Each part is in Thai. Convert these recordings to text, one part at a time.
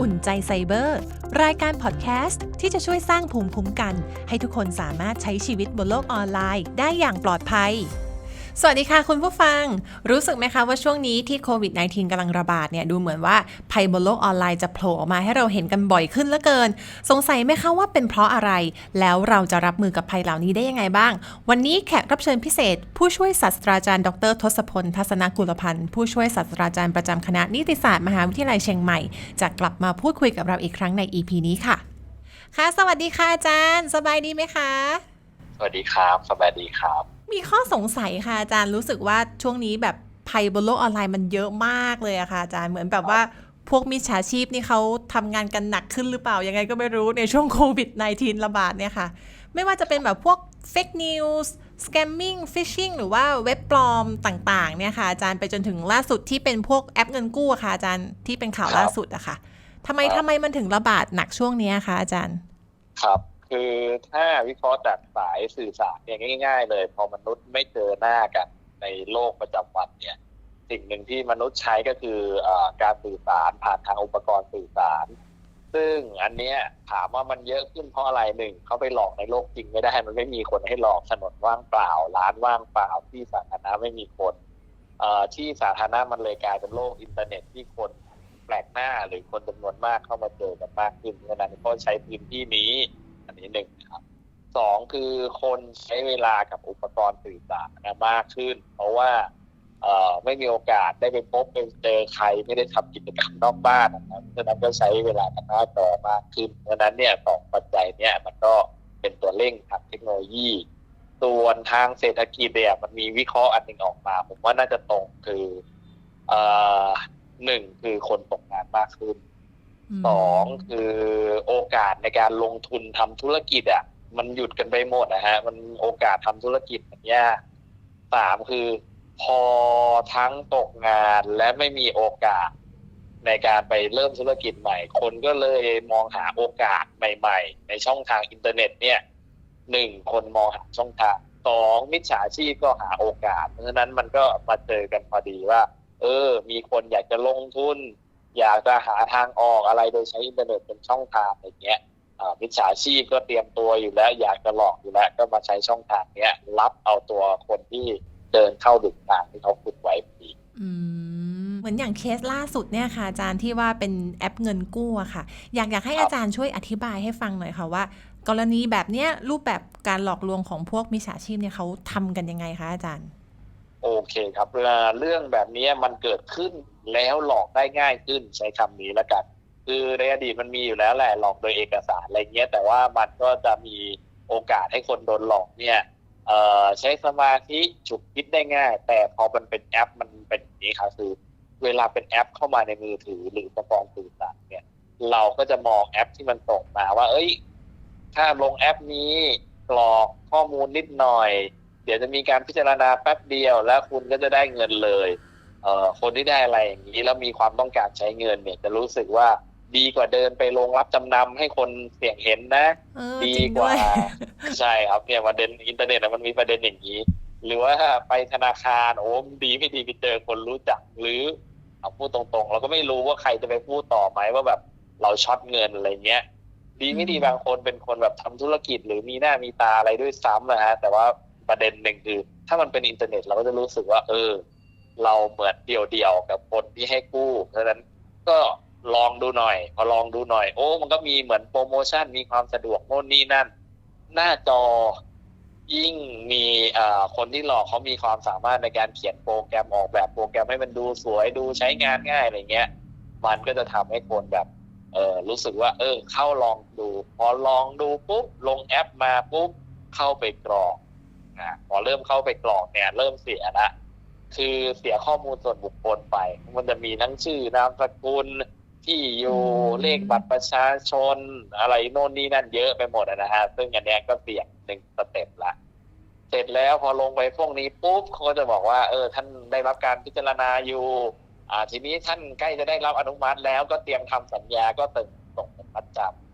อุ่นใจไซเบอร์ รายการพอดแคสต์ที่จะช่วยสร้างภูมิคุ้มกัน ให้ทุกคนสามารถใช้ชีวิตบนโลกออนไลน์ได้อย่างปลอดภัย สวัสดีค่ะคุณผู้ฟัง รู้สึกไหมคะว่าช่วงนี้ที่โควิด -19 กำลังระบาดเนี่ยดูเหมือนว่าภัยบนโลกออนไลน์จะโผล่ออกมาให้เราเห็นกันบ่อยขึ้นเหลือเกิน สงสัยไหมคะว่าเป็นเพราะอะไร แล้วเราจะรับมือกับภัยเหล่านี้ได้ยังไงบ้าง วันนี้แขกรับเชิญพิเศษ ผู้ช่วยศาสตราจารย์ ดร ทศพล ทัศนกุลพันธ์ผู้ช่วยศาสตราจารย์ประจำคณะนิติศาสตร์มหาวิทยาลัยเชียงใหม่จะกลับมาพูดคุยกับเราอีกครั้งใน EP นี้ค่ะ ค่ะ สวัสดีค่ะอาจารย์ สบายดีไหมคะ สวัสดีครับ สบายดีครับ มีข้อสงสัยค่ะอาจารย์รู้สึกว่าช่วงนี้แบบภัยบนโลกออนไลน์มันเยอะมากเลยอะค่ะอาจารย์เหมือนแบบว่าพวกมิจฉาชีพนี่เขาทำงานกันหนักขึ้นหรือเปล่า ยังไงก็ไม่รู้ในช่วงโควิด -19 ระบาดเนี่ยค่ะ ไม่ว่าจะเป็นแบบพวก fake news scamming phishing หรือว่าเว็บปลอมต่างๆเนี่ยค่ะอาจารย์ไปจนถึงล่าสุดที่เป็นพวกแอปเงินกู้อะค่ะอาจารย์ที่เป็นข่าวครับล่าสุดอะค่ะทำไมครับทำไมมันถึงระบาดหนักช่วงเนี้ยคะอาจารย์ ครับ คือถ้าวิเคราะห์จากสายสื่อสารเนี่ยง่าย ๆ เลย พอมนุษย์ไม่เจอหน้ากันในโลกประจำวันเนี่ยสิ่งหนึ่งที่มนุษย์ใช้ก็คืออการสื่อสารผ่านทางอุปกรณ์สื่อสาร ซึ่งอันเนี้ยถามว่ามันเยอะขึ้นเพราะอะไรหนึ่งเขาไปหลอกในโลกจริงไม่ได้มันไม่มีคนให้หลอกถนนว่างเปล่า ร้านว่างเปล่าที่สาธารณะไม่มีคนที่สาธารณะมันเลยกลายเป็นโลกอินเทอร์เน็ตที่คนแปลกหน้าหรือคนจำนวนมากเข้ามาเจอกันมากขึ้นเพราะนั้นก็ใช้พื้นที่นี้ นี้หนึ่งนะครับสองคือคนใช้เวลากับอุปกรณ์สื่อสารนะมากขึ้น เพราะว่าเอ่อไม่มีโอกาสได้ไปพบไปเจอใครไม่ได้ทำกิจกรรมนอกบ้านนะครับเพราะฉะนั้นก็ใช้เวลากันหน้าจอมากขึ้นเพราะฉะนั้นเนี่ยสองปัจจัยเนี่ยมันก็เป็นตัวเร่งทางเทคโนโลยี ส่วนทางเศรษฐกิจเนี่ยมันมีวิเคราะห์อันหนึ่งออกมา ผมว่าน่าจะตรงคือเอ่อหนึ่งคือคนตกงานมากขึ้น สองคือโอกาสในการลงทุนทำธุรกิจอะ มันหยุดกันไปหมดนะฮะ มันโอกาสทำธุรกิจมันยากสามคือพอทั้งตกงานและไม่มีโอกาสในการไปเริ่มธุรกิจใหม่ คนก็เลยมองหาโอกาสใหม่ ๆ ในช่องทางอินเทอร์เน็ตเนี่ยหนึ่งคนมองหาช่องทางสองมิจฉาชีพก็หาโอกาส เพราะฉะนั้นมันก็มาเจอกันพอดีว่า เออ มีคนอยากจะลงทุน อยากจะหาทางออกอะไรโดยใช้อินเทอร์เน็ตเป็นช่องทางอะไรเงี้ยอ่ามิจฉาชีพก็เตรียมตัวอยู่แล้ว อยากจะหลอกอยู่แล้ว ก็มาใช้ช่องทางเนี้ยรับเอาตัวคนที่เดินเข้าดุทางที่เขาขุดไว้พอดีอืมเหมือนอย่างเคสล่าสุดเนี่ยค่ะ อาจารย์ที่ว่าเป็นแอปเงินกู้อะค่ะ อยากอยากให้ครับอาจารย์ช่วยอธิบายให้ฟังหน่อยค่ะว่า กรณีแบบเนี้ยรูปแบบการหลอกลวงของพวกมิจฉาชีพเนี่ยเขาทำกันยังไงคะอาจารย์ โอเคครับเวลาเรื่องแบบนี้มันเกิดขึ้นแล้วหลอกได้ง่ายขึ้นใช้คำนี้แล้วกัน คือในอดีตมันมีอยู่แล้วแหละหลอกโดยเอกสารอะไรเงี้ย แต่ว่ามันก็จะมีโอกาสให้คนโดนหลอกเนี่ยใช้สมาธิฉุกคิดได้ง่าย แต่พอมันเป็นแอปมันเป็นอย่างนี้ครับคือ เวลาเป็นแอปเข้ามาในมือถือหรืออุปกรณ์สื่อสารเนี่ย เราก็จะมองแอปที่มันส่งมาว่า เอ้ย ถ้าลงแอปนี้กรอกข้อมูลนิดหน่อย เดี๋ยวจะมีการพิจารณาแป๊บเดียว แล้วคุณก็จะได้เงินเลยเอ่อคนที่ได้อะไรอย่างนี้แล้วมีความต้องการใช้เงินเนี่ยจะรู้สึกว่าดีกว่าเดินไปลงรับจำนำให้คนเสี่ยงเห็นนะเออดีจริงกด้วว่ายใช่ครับเนี่ยประเด็นอินเทอร์เน็ตอะมันมีประเด็นอย่างนี้ หรือว่าถ้าไปธนาคารโอ้ดีไม่ดีไปเจอคนรู้จักหรือเอาพูดตรงๆ เราก็ไม่รู้ว่าใครจะไปพูดต่อไหมว่าแบบเราช็อตเงินอะไรเงี้ย ดีไม่ดีบางคนเป็นคนแบบทำธุรกิจหรือมีหน้ามีตาอะไรด้วยซ้ำนะฮะแต่ว่า ประเด็นหนึ่งคือ ถ้ามันเป็นอินเทอร์เน็ตเราก็จะรู้สึกว่า เออ เราเหมือนเดียวๆกับคนที่ให้กู้เพราะฉะนั้นก็ลองดูหน่อย พอลองดูหน่อย โอ้มันก็มีเหมือนโปรโมชั่นมีความสะดวกโน่นนี่นั่น หน้าจอยิ่งมีอ่อคนที่หลอกเขามีความสามารถในการเขียนโปรแกรมออกแบบโปรแกรมให้มันดูสวยดูใช้งานง่ายอะไรเงี้ย มันก็จะทำให้คนแบบเออรู้สึกว่า เออ เข้าลองดู พอลองดูปุ๊บลงแอปมาปุ๊บเข้าไปกรอก นะพอเริ่มเข้าไปกรอกเนี่ย เริ่มเสียละคือเสียข้อมูลส่วนบุคคลไป มันจะมีทั้งชื่อนามสกุลที่อยู่อืมเลขบัตรประชาชน อะไรโน่นนี่นั่นเยอะไปหมดอะนะฮะซึ่งอันเนี้ยก็เสี่ยงหนึ่งสเต็ปละเสร็จแล้วพอลงไปพวกนี้ปุ๊บเขาก็จะบอกว่า เออ ท่านได้รับการพิจารณาอยู่ อ่า ทีนี้ท่านใกล้จะได้รับอนุมัติแล้วก็เตรียมทำสัญญาก็ตึงส่งเงินมัดจำ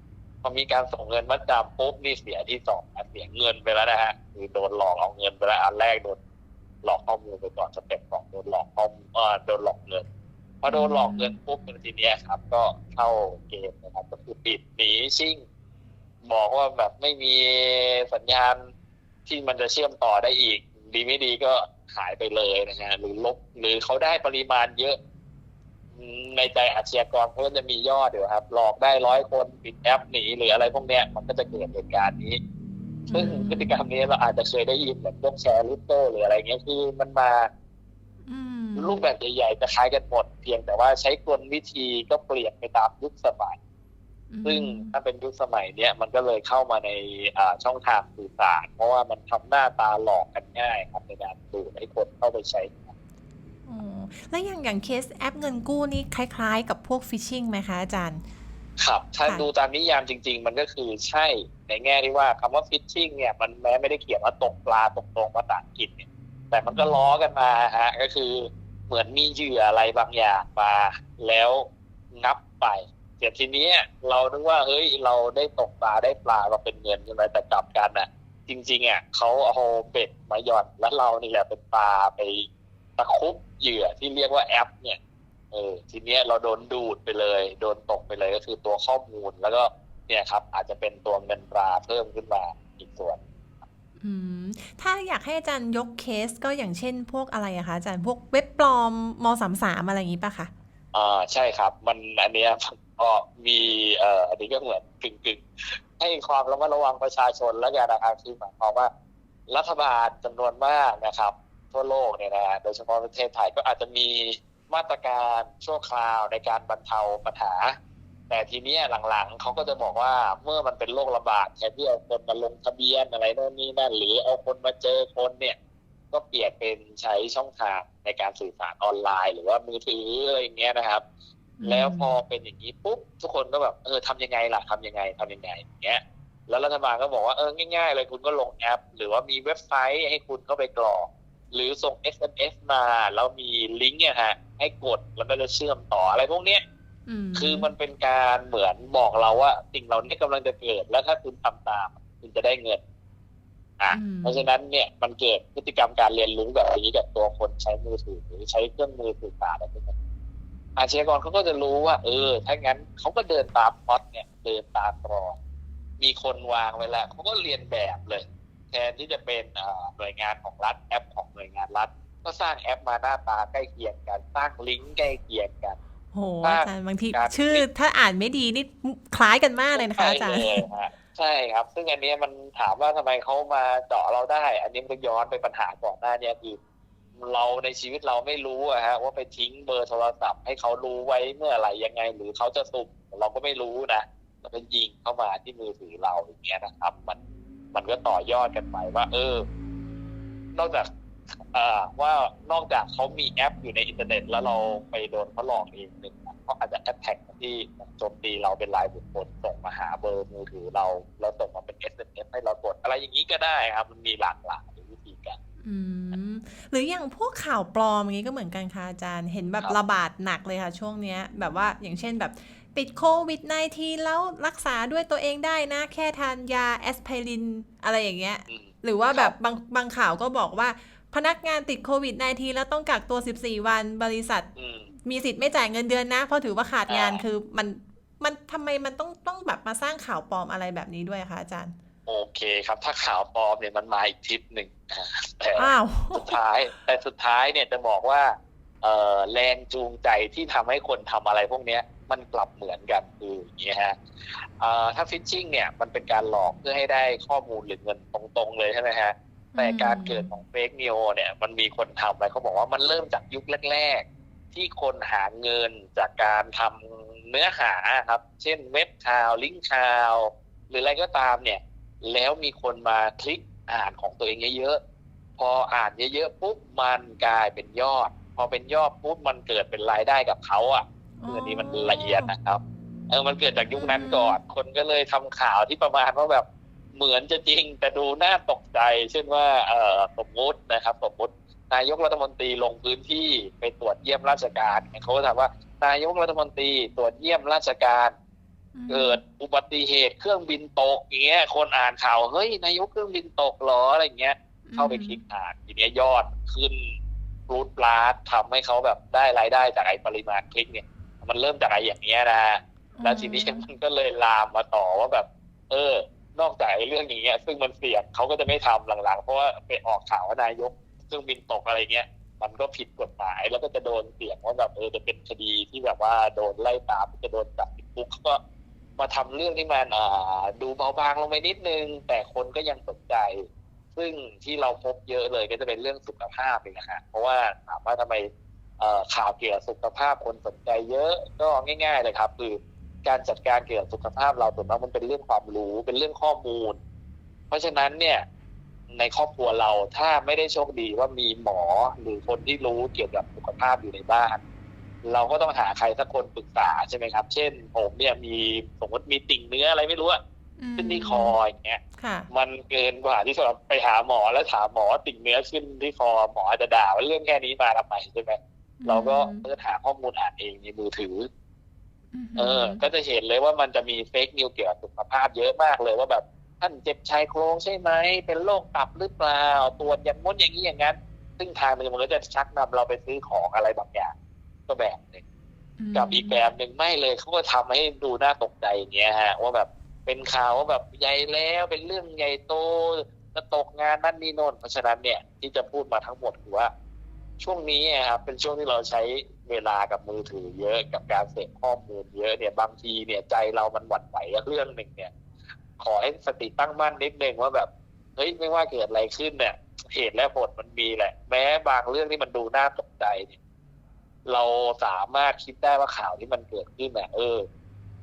พอมีการส่งเงินมัดจำปุ๊บนี่เสียที่สองเสียเงินไปแล้วนะฮะคือโดนหลอกเอาเงินไปแล้วอันแรกโดนหลอกข้อมูลไปก่อนสเต็ปสองโดนหลอกข้อมูลโดนหลอกเงินพอโดนหลอกเงินปุ๊บทีเนี้ยครับ ก็เข้าเกมนะครับ ก็คือปิดหนีชิ่งบอกว่าแบบไม่มีสัญญาณที่มันจะเชื่อมต่อได้อีก ดีไม่ดีก็หายไปเลยนะฮะหรือลบหรือเขาได้ปริมาณเยอะ ในใจอาชญากรเขาก็จะมียอดเดี๋ยวครับ หลอกได้ร้อยคนปิดแอปหนีหรืออะไรพวกเนี้ยมันก็จะเกิดเหตุการณ์นี้ ซึ่งพฤติกรรมนี้เราอาจจะเคยได้ยินแบบพวกแชร์ลิปโตหรืออะไรเงี้ยคือมันมาอืมรูปแบบใหญ่ๆจะคล้ายกันหมด เพียงแต่ว่าใช้กลวิธีก็เปลี่ยนไปตามยุคสมัย ซึ่งถ้าเป็นยุคสมัยเนี้ยมันก็เลยเข้ามาในอ่าช่องทางสื่อสารเพราะว่ามันทำหน้าตาหลอกกันง่ายครับในการดูดให้คนเข้าไปใช้อ๋อ แล้วอย่างอย่างเคสแอปเงินกู้นี่คล้าย ๆ กับพวกฟิชชิงไหมคะอาจารย์ ครับ ถ้าค่ะดูตามนิยามจริง ๆ มันก็คือใช่ในแง่ที่ว่าคำว่าฟิชชิงเนี่ยมันแม้ไม่ได้เขียนว่าตกปลาตกตรงภาษาอังกฤษเนี่ยแต่มันก็ล้อกันมาฮะก็คือเหมือนมีเหยื่ออะไรบางอย่างมาแล้วงับไปแต่ทีเนี้ยเราคิดว่าเฮ้ยเราได้ตกปลาได้ปลาเราเป็นเงินใช่ไหมแต่กลับกันอะ จริงๆอะเขาเอาเบ็ดมาหย่อนแล้วเรานี่แหละเป็นปลาไป ตะครุบเหยื่อที่เรียกว่าแอป เนี่ยเออทีเนี้ยเราโดนดูดไปเลย โดนตกไปเลยก็คือตัวข้อมูลแล้วก็เนี่ยครับ อาจจะเป็นตัวเงินตราเพิ่มขึ้นมาอีกส่วนอืมถ้าอยากให้อาจารย์ยกเคสก็อย่างเช่น พวกอะไรอะคะอาจารย์พวกเว็บปลอมมสามสามอะไรอย่างนี้ปะคะอ่าใช่ครับ มันอันเนี้ยก็มีเอ่ออันนี้ก็เหมือนกึ่งกึ่งๆให้ความระมัดระวังประชาชนแล้วกันนะครับคือหมายความว่า รัฐบาลจำนวนมากนะครับ ทั่วโลกเนี่ยนะฮะโดยเฉพาะประเทศไทยก็อาจจะมีมาตรการชั่วคราวในการบรรเทาปัญหา แต่ทีเนี้ยหลังๆเขาก็จะบอกว่าเมื่อมันเป็นโรคระบาดแทนที่เอาคนมาลงทะเบียนอะไรโน่นนี่นั่นหรือเอาคนมาเจอคนเนี่ย ก็เปลี่ยนเป็นใช้ช่องทางในการสื่อสารออนไลน์ หรือว่ามือถืออะไรอย่างเงี้ยนะครับอืมแล้วพอเป็นอย่างนี้ปุ๊บทุกคนก็แบบเออทำยังไงล่ะทำยังไงทำยังไงอย่างเงี้ยแล้วรัฐบาลก็บอกว่าเออง่าย ๆ เลยคุณก็ลงแอป หรือว่ามีเว็บไซต์ให้คุณเข้าไปกรอก หรือส่ง SMS มาแล้วมีลิงก์เนี่ยฮะ ให้กดแล้วก็จะเชื่อมต่ออะไรพวกเนี้ยมคือมันเป็นการเหมือนบอกเราว่า สิ่งเหล่านี้กำลังจะเกิด แล้วถ้าคุณทำตาม คุณจะได้เงิน อะอืมเพราะฉะนั้นเนี่ยมันเกิดพฤติกรรมการเรียนรู้แบบนี้กับตัวคนใช้มือถือหรือใช้เครื่องมือสื่อสารอะไรพวกนี้อาชญากรเขาก็จะรู้ว่า เออ ถ้างั้นเขาก็เดินตามพล็อตเนี่ย เดินตามกรอนมีคนวางไว้แล้วเขาก็เรียนแบบเลย แทนที่จะเป็นอ่าหน่วยงานของรัฐแอปของหน่วยงานรัฐ ก็สร้างแอปมาหน้าตาใกล้เคียงกันสร้างลิงก์ใกล้เคียงกันโหถ้าอาจารย์บางทีการชื่อถ้าอ่านไม่ดีนี่คล้ายกันมากเลยนะคะอาจารย์ใช่เลยฮะใช่ครับ ซึ่งอันเนี้ยมันถามว่าทำไมเขามาเจาะเราได้ อันนี้มันก็ย้อนไปปัญหาก่อนหน้าเนี้ยคือเราในชีวิตเราไม่รู้อะฮะว่าไปทิ้งเบอร์โทรศัพท์ให้เขารู้ไว้เมื่อไหร่ยังไง หรือเขาจะสุ่มเราก็ไม่รู้นะแล้วก็ยิงเข้ามาที่มือถือเราอย่างเงี้ยนะครับ มัน มันก็ต่อยอดกันไปว่า เออ นอกจากเอ่อว่านอกจากเขามีแอปอยู่ในอินเทอร์เน็ต แล้วเราไปโดนเขาหลอกเองหนึ่งนะเขาอาจจะแอ t แท็กที่โจมตีเราเป็นรายบุคคลส่งมาหาเบอร์มือถือเราแล้วส่งมาเป็น SMS ให้เรากดอะไรอย่างนี้ก็ได้ครับ มันมีหลากหลายวิธีการอืมหรืออย่างพวกข่าวปลอมอย่างนี้ก็เหมือนกันค่ะอาจารย์ เห็นแบบครับระบาดหนักเลยค่ะ ช่วงเนี้ย แบบว่าอย่างเช่นแบบ ติดโควิด -19 แล้วรักษาด้วยตัวเองได้นะ แค่ทานยาแอสไพรินอะไรอย่างเงี้ยอืมหรือว่าครับแบบบางบางข่าวก็บอกว่าพนักงานติดโควิด -19 แล้วต้องกักตัว 14 วันบริษัทอืมมีสิทธิ์ไม่จ่ายเงินเดือนนะ เพราะถือว่าขาดงานอ่าคือมันมันทำไมมันต้องต้องแบบมาสร้างข่าวปลอมอะไรแบบนี้ด้วยคะอาจารย์ โอเคครับ ถ้าข่าวปลอมเนี่ยมันมาอีกทิศหนึ่งอ่าแต่อ้าวสุดท้ายแต่สุดท้ายเนี่ยจะบอกว่าเอ่อแรงจูงใจที่ทำให้คนทำอะไรพวกเนี้ย มันกลับเหมือนกันคืออย่างนี้ฮะถ้าฟิชชิ่งเนี่ยมันเป็นการหลอกเพื่อให้ได้ข้อมูลหรือเงินตรงๆเลยใช่ไหมฮะแต่การเกิดของเฟกนิวเนี่ยมันมีคนทำอะไปเขาบอกว่ามันเริ่มจากยุคแรก ๆ ที่คนหาเงินจากการทำเนื้อหาครับ เช่นเว็บข่าว ลิงก์ข่าว หรืออะไรก็ตามเนี่ย แล้วมีคนมาคลิกอ่านของตัวเองเยอะๆพออ่านเยอะๆปุ๊บมันกลายเป็นยอด พอเป็นยอดปุ๊บมันเกิดเป็นรายได้กับเขาอะ คืออันนี้มันละเอียดนะครับเออมันเกิดจากยุคนั้นก่อน คนก็เลยทำข่าวที่ประมาณว่าแบบเหมือนจะจริง แต่ดูน่าตกใจ เช่นว่าเออสมมุตินะครับ สมมุตินายกรัฐมนตรีลงพื้นที่ไปตรวจเยี่ยมราชการเขาก็ถามว่านายกรัฐมนตรีตรวจเยี่ยมราชการ เกิดอุบัติเหตุเครื่องบินตกอย่างเงี้ย คนอ่านข่าวเฮ้ยนายกเครื่องบินตกเหรออะไรอย่างเงี้ย เข้าไปคลิกอ่านทีเนี้ยยอดขึ้นพรรูดปลาสทำให้เขาแบบได้รายได้จากไอ้ปริมาณคลิกเนี่ย มันเริ่มจากไอ้อย่างเงี้ยนะแล้วทีนี้มันก็เลยลามมาต่อว่าแบบ เออ นอกจากไอ้เรื่องอย่างเงี้ย ซึ่งมันเสี่ยงเขาก็จะไม่ทำหลังๆ เพราะว่าไปออกข่าวว่านายกเครื่องบินตกอะไรเงี้ยมันก็ผิดกฎหมายแล้วก็จะโดนเสี่ยงว่าแบบเออจะเป็นคดีที่แบบว่าโดนไล่ตามจะโดนจับติดคุกเขาก็มาทำเรื่องที่มันอ่าดูเบาบางลงไปนิดนึง แต่คนก็ยังสนใจ ซึ่งที่เราพบเยอะเลยก็จะเป็นเรื่องสุขภาพเองนะฮะเพราะว่าถามว่าทำไมเอ่อ ข่าวเกี่ยวกับสุขภาพคนสนใจเยอะก็ง่าย ๆ เลยครับ คือการจัดการเกี่ยวกับสุขภาพเราส่วนมากมันเป็นเรื่องความรู้เป็นเรื่องข้อมูล เพราะฉะนั้นเนี่ยในครอบครัวเราถ้าไม่ได้โชคดีว่ามีหมอหรือคนที่รู้เกี่ยวกับสุขภาพอยู่ในบ้าน เราก็ต้องหาใครสักคนปรึกษาใช่ไหมครับ เช่น ผมเนี่ยมีสมมติมีติ่งเนื้ออะไรไม่รู้อะมขึ้นที่คออย่างเงี้ยค่ะมันเกินกว่าที่สำหรับไปหาหมอแล้วถามหมอติ่งเนื้อขึ้นที่คอหมออาจจะด่าว่าเรื่องแค่นี้มาทำไมใช่ไหม เราก็เลื่อนหาข้อมูลอ่านเองในมือถือมเออ ก็จะเห็นเลยว่ามันจะมีเฟกนิวเกี่ยวกับสุขภาพเยอะมากเลยว่าแบบท่านเจ็บชายโครงใช่ไหม เป็นโรคตับหรือเปล่าตรวจอย่างง้นอย่างนี้อย่างนั้น ซึ่งทางหนึงมันก็จะชักนำเราไปซื้อของอะไรบางอย่างก็แบบหนึ่งมกับอีกแบบหนึ่งไม่เลยเขาก็ทำให้ดูน่าตกใจอย่างเงี้ยฮะ ว่าแบบเป็นข่าวว่าแบบใหญ่แล้วเป็นเรื่องใหญ่โตจะตกงานนั่นนี่โน่นเพราะฉะนั้นเนี่ยที่จะพูดมาทั้งหมดคือว่า ช่วงนี้อะครับเป็นช่วงที่เราใช้เวลากับมือถือเยอะกับการเสพข้อมูลเยอะเนี่ยบางทีเนี่ยใจเรามันหวั่นไหวเรื่องหนึ่งเนี่ย ขอให้สติตั้งมั่นนิดนึงว่าแบบเฮ้ยไม่ว่าเกิดอะไรขึ้นเนี่ยเหตุและผลมันมีแหละ แม้บางเรื่องที่มันดูน่าตกใจเนี่ยเราสามารถคิดได้ว่าข่าวที่มันเกิดขึ้นเนี่ยเออ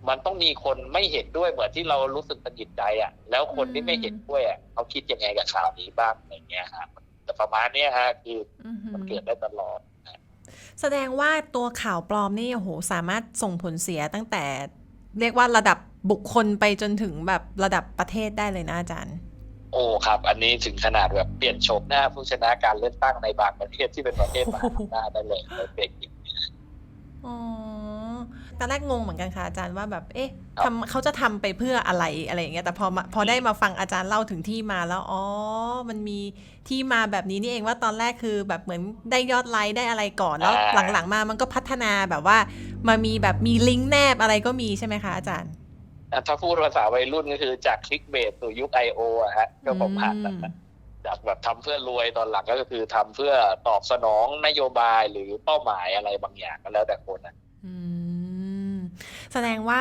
มันต้องมีคนไม่เห็นด้วยเหมือนที่เรารู้สึกตันหิดใจอะ แล้วคนที่ไม่เห็นด้วยอะเขาคิดยังไงกับข่าวนี้บ้างอะไรเงี้ยฮะ แต่ประมาณเนี้ยฮะคืออือหือมันเกิดได้ตลอด แสดงว่าตัวข่าวปลอมนี่โอ้โหสามารถส่งผลเสียตั้งแต่ เรียกว่าระดับบุคคลไปจนถึงแบบระดับประเทศได้เลยนะอาจารย์ โอ้ครับ อันนี้ถึงขนาดแบบเปลี่ยนโฉมหน้าผู้ชนะการเลือกตั้งในบางประเทศที่เป็นประเทศมหาอำนาจได้เลยในเฟกนิวอ๋อ ตอนแรกงงเหมือนกันค่ะอาจารย์ว่าแบบ เอ๊ะครับทำเขาจะทำไปเพื่ออะไรอะไรอย่างเงี้ย แต่พอมาพอได้มาฟังอาจารย์เล่าถึงที่มาแล้ว อ๋อ มันมีที่มาแบบนี้นี่เองว่าตอนแรกคือแบบเหมือนได้ยอดไลค์ได้อะไรก่อน แล้วหลังๆมามันก็พัฒนาแบบว่า มามีแบบมีลิงก์แนบอะไรก็มีใช่ไหมคะอาจารย์ ถ้าพูดภาษาวัยรุ่นก็คือจากคลิกเบสสู่ยุค I.O. อะฮะก็ผมผ่านแบบนั้นจากแบบทำเพื่อรวยตอนหลังก็คือทำเพื่อตอบสนองนโยบายหรือเป้าหมายอะไรบางอย่างก็แล้วแต่คนนะ อืม แสดงว่า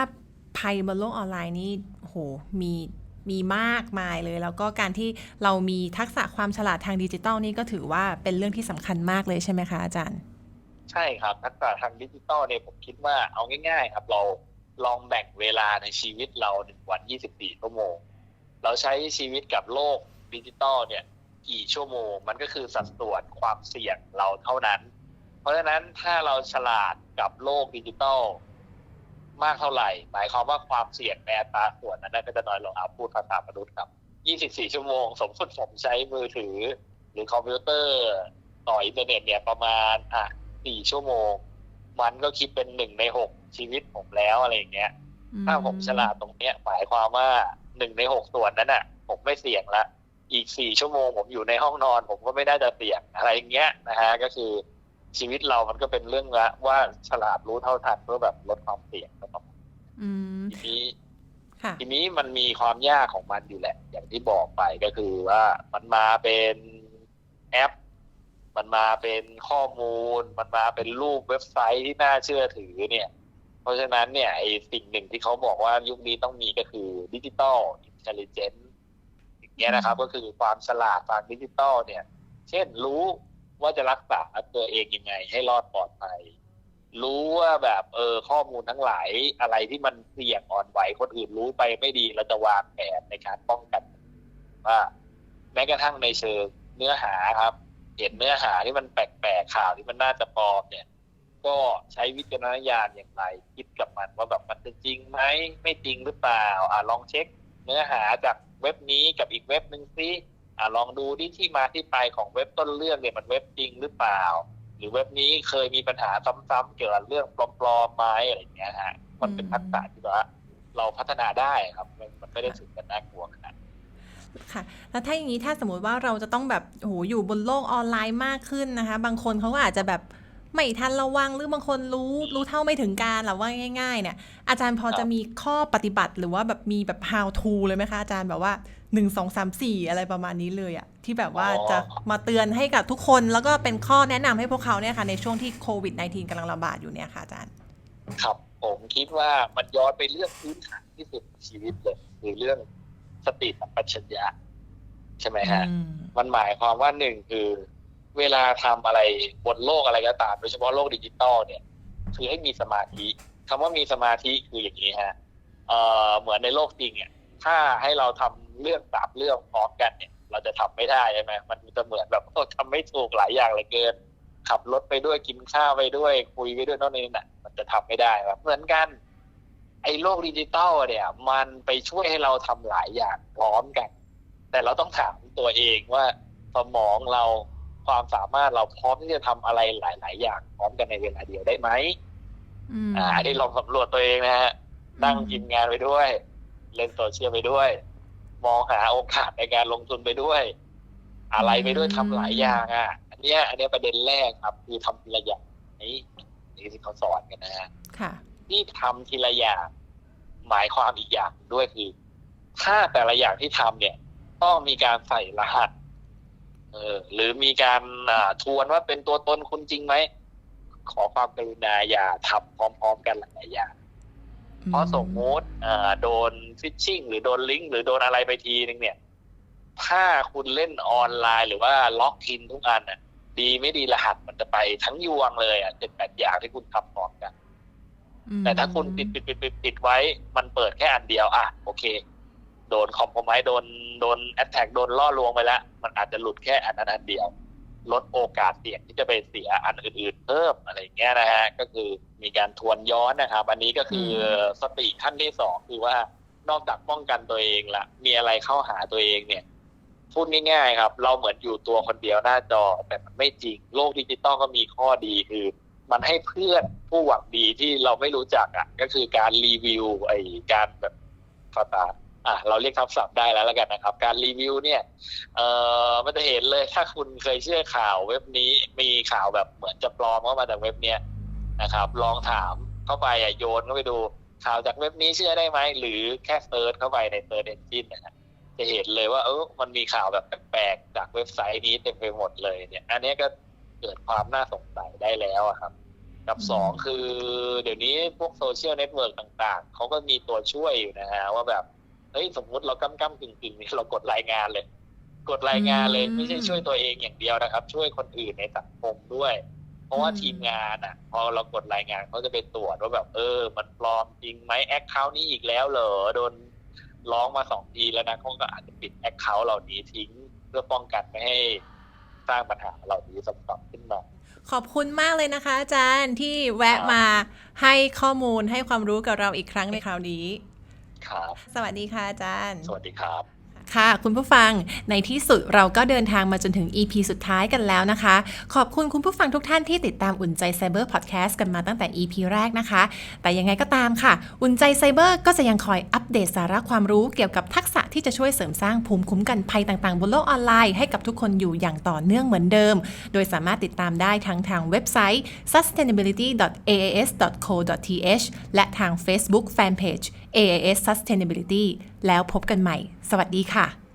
ภัยบนโลกออนไลน์นี่โหมีมีมากมายเลย แล้วก็การที่เรามีทักษะความฉลาดทางดิจิทัลนี่ก็ถือว่าเป็นเรื่องที่สำคัญมากเลยใช่ไหมคะอาจารย์ ใช่ครับทักษะทางดิจิตอลเนี่ยผมคิดว่าเอาง่าย ๆ ครับ เราลองแบ่งเวลาในชีวิตเราหนึ่งวัน24ชั่วโมง เราใช้ชีวิตกับโลกดิจิตอลเนี่ยกี่ชั่วโมง มันก็คือสัดส่วนความเสี่ยงเราเท่านั้น เพราะฉะนั้นถ้าเราฉลาดกับโลกดิจิตอล มากเท่าไหร่ หมายความว่าความเสี่ยงในอัตราส่วนนั้นก็จะน้อยลงเอาพูดภาษามนุษย์ครับ 24 ชั่วโมง สมมติผมใช้มือถือ หรือคอมพิวเตอร์ต่ออินเทอร์เน็ตเนี่ยประมาณอะสี่ชั่วโมง มันก็คิดเป็นหนึ่งในหกชีวิตผมแล้วอะไรอย่างเงี้ย ถ้าผมฉลาดตรงเนี้ยหมายความว่าหนึ่งในหกส่วนนั้นอะ ผมไม่เสี่ยงละอีกสี่ชั่วโมงผมอยู่ในห้องนอน ผมก็ไม่น่าจะเสี่ยงอะไรอย่างเงี้ยนะฮะก็คือ ชีวิตเรามันก็เป็นเรื่องละว่าฉลาดรู้เท่าทันเพื่อแบบลดความเสี่ยงนะครับอืมทีนี้ค่ะทีนี้มันมีความยากของมันอยู่แหละ อย่างที่บอกไปก็คือว่ามันมาเป็นแอป มันมาเป็นข้อมูล มันมาเป็นรูปเว็บไซต์ที่น่าเชื่อถือเนี่ย เพราะฉะนั้นเนี่ยไอสิ่งหนึ่งที่เขาบอกว่ายุคนี้ต้องมีก็คือดิจิตอลอินเทลเจนต์อย่างเงี้ยนะครับ ก็คือความฉลาดทางดิจิตอลเนี่ย เช่นรู้ ว่าจะรักษาตัวเองยังไง ให้รอดปลอดภัย รู้ว่าแบบเออข้อมูลทั้งหลายอะไรที่มันเสี่ยงอ่อนไหวคนอื่นรู้ไปไม่ดีเราจะวางแผนในการป้องกันว่าแม้กระทั่งในเชิงเนื้อหาครับ เห็นเนื้อหาที่มันแปลกๆข่าวที่มันน่าจะปลอมเนี่ย ก็ใช้วิจารณญาณอย่างไร คิดกับมันว่าแบบมันจะจริงไหมไม่จริงหรือเปล่า อ่าลองเช็ค เนื้อหาจากเว็บนี้กับอีกเว็บหนึ่งซิ อ่าลองดูที่ที่มาที่ไปของเว็บต้นเรื่องเนี่ยมันเว็บจริงหรือเปล่า หรือเว็บนี้เคยมีปัญหาซ้ำๆเกี่ยวกับเรื่องปลอมๆไหมอะไรเงี้ยฮะมันเป็นทักษะที่ว่าเราพัฒนาได้ครับมันไม่ได้ถึงกันน่ากลัวขนาดค่ะ แล้วถ้าอย่างนี้ถ้าสมมติว่าเราจะต้องแบบโอ้โหอยู่บนโลกออนไลน์มากขึ้นนะคะ บางคนเขาก็อาจจะแบบ ไม่ทันระวังหรือบางคนรู้รู้เท่าไม่ถึงการหรือว่าง่าย ๆ เนี่ย อาจารย์พอครับจะมีข้อปฏิบัติหรือว่าแบบมีแบบ how to เลยไหมคะอาจารย์แบบว่า1 2 3 4อะไรประมาณนี้เลยอะที่แบบว่าจะมาเตือนให้กับทุกคนแล้วก็เป็นข้อแนะนำให้พวกเขาเนี่ยค่ะในช่วงที่โควิด -19 กำลังระบาดอยู่เนี่ยค่ะอาจารย์ ครับผมคิดว่ามันย้อนไปเรื่องพื้นฐานที่สุดในชีวิตเลยคือเรื่องสติสัมปชัญญะใช่ไหมฮะอืมมันหมายความว่าหนึ่งคือ เวลาทำอะไรบนโลกอะไรก็ตาม โดยเฉพาะโลกดิจิตอลเนี่ย คือให้มีสมาธิคำว่ามีสมาธิคืออย่างนี้ฮะเอ่อเหมือนในโลกจริงเนี่ยถ้าให้เราทำเรื่องสามเรื่องพร้อมกันเนี่ย เราจะทำไม่ได้ใช่ไหมมันจะเหมือนแบบโอ้ทำไม่ถูกหลายอย่างเลยเกิน ขับรถไปด้วยกินข้าวไปด้วย คุยไปด้วยนั่นนี่น่ะมันจะทำไม่ได้ครับเหมือนกัน ไอ้โลกดิจิตอลเนี่ย มันไปช่วยให้เราทำหลายอย่างพร้อมกัน แต่เราต้องถามตัวเองว่าสมองเรา ความสามารถเราพร้อมที่จะทำอะไรหลาย ๆ อย่าง พร้อมกันในเวลาเดียวได้ไหมอืมอ่าอันนี้ลองสำรวจตัวเองนะฮะนั่งพิมพ์งานไปด้วย เล่นโซเชียลไปด้วย มองหาโอกาสในการลงทุนไปด้วย อะไรไปด้วยทำหลายอย่างอะ อันเนี้ย อันเนี้ยประเด็นแรกครับ คือทำทีละอย่างนี่นี่ที่เขาสอนกันนะฮะค่ะที่ทำทีละอย่างหมายความอีกอย่างด้วยคือ ถ้าแต่ละอย่างที่ทำเนี่ย ต้องมีการใส่รหัส เออหรือมีการอ่าทวนว่าเป็นตัวตนคุณจริงไหม ขอความกรุณาอย่าทำพร้อม ๆ กันหลายๆอย่างเพราะสมมติอ่าโดนฟิชชิงหรือโดนลิงก์หรือโดนอะไรไปทีนึงเนี่ย ถ้าคุณเล่นออนไลน์หรือว่าล็อกอินทุกอันอะ ดีไม่ดีรหัสมันจะไปทั้งยวงเลยอะเจ็ดแปดอย่างที่คุณทำพร้อมกันอืมแต่ถ้าคุณปิดปิดปิดปิดปิดไว้ มันเปิดแค่อันเดียว อะ โอเค โดนคอมโพมไโดนโดนแอตแทกโดนล่อลวงไปแล้ว มันอาจจะหลุดแค่อันนั้นอันเดียว ลดโอกาสเสี่ยงที่จะไปเสียอันอื่นๆ เพิ่มอะไรอย่างเงี้ยนะฮะ ก็คือมีการทวนย้อนนะครับ อันนี้ก็คือสติขั้นที่สองคือว่านอกจากป้องกันตัวเองละมีอะไรเข้าหาตัวเองเนี่ยพูดง่ายๆครับ เราเหมือนอยู่ตัวคนเดียวหน้าจอ แต่มันไม่จริงโลกดิจิตอลก็มีข้อดีคือ มันให้เพื่อนผู้หวังดีที่เราไม่รู้จักอะ ก็คือการรีวิวไอ้การแบบภาษา อะเราเรียกคำศัพท์ได้แล้วแล้วกันนะครับ การรีวิวเนี่ยเอ่อมันจะเห็นเลยถ้าคุณเคยเชื่อข่าวเว็บนี้มีข่าวแบบเหมือนจะปลอมเข้ามาจากเว็บเนี้ยนะครับ ลองถามเข้าไปอะโยนเข้าไปดูข่าวจากเว็บนี้เชื่อได้ไหมหรือแค่เซิร์ชเข้าไปในเซิร์ชเอนจินนะฮะจะเห็นเลยว่าเออมันมีข่าวแบบแปลกๆจากเว็บไซต์นี้เต็มไปหมดเลยเนี่ย อันเนี้ยก็เกิดความน่าสงสัยได้แล้วอะครับ กับสองคือ เดี๋ยวนี้พวกโซเชียลเน็ตเวิร์กต่างๆ เขาก็มีตัวช่วยอยู่นะฮะว่าแบบ เฮ้ยสมมุติเรากำกำกึ่งกึ่งๆนี่เรากดรายงานเลย กดรายงานเลยอืมไม่ใช่ช่วยตัวเองอย่างเดียวนะครับ ช่วยคนอื่นในสังคมด้วย เพราะว่าอืมทีมงานอะ พอเรากดรายงานเขาจะไปตรวจว่าแบบ เออ มันปลอมจริงไหมแอคเคาท์นี้อีกแล้วเหรอโดนร้องมาสองทีแล้วนะเขาก็อาจจะปิดแอคเคาท์เหล่านี้ทิ้งเพื่อป้องกันไม่ให้สร้างปัญหาเหล่านี้ซ้ำๆขึ้นมาขอบคุณมากเลยนะคะ อาจารย์ที่แวะมาให้ข้อมูลให้ความรู้กับเราอีกครั้งในคราวนี้ ครับ สวัสดีค่ะอาจารย์ สวัสดีครับค่ะคุณผู้ฟังในที่สุดเราก็เดินทางมาจนถึง EP สุดท้ายกันแล้วนะคะ ขอบคุณคุณผู้ฟังทุกท่านที่ติดตามอุ่นใจไซเบอร์พอดแคสต์กันมาตั้งแต่ EP แรกนะคะ แต่ยังไงก็ตามค่ะ อุ่นใจไซเบอร์ก็จะยังคอยอัปเดตสาระความรู้เกี่ยวกับทักษะที่จะช่วยเสริมสร้างภูมิคุ้มกันภัยต่างๆ บนโลกออนไลน์ให้กับทุกคนอยู่อย่างต่อเนื่องเหมือนเดิม โดยสามารถติดตามได้ทั้งทางเว็บไซต์ sustainability.aas.co.th และทาง Facebook Fanpage AAS Sustainability แล้วพบกันใหม่ สวัสดีค่ะ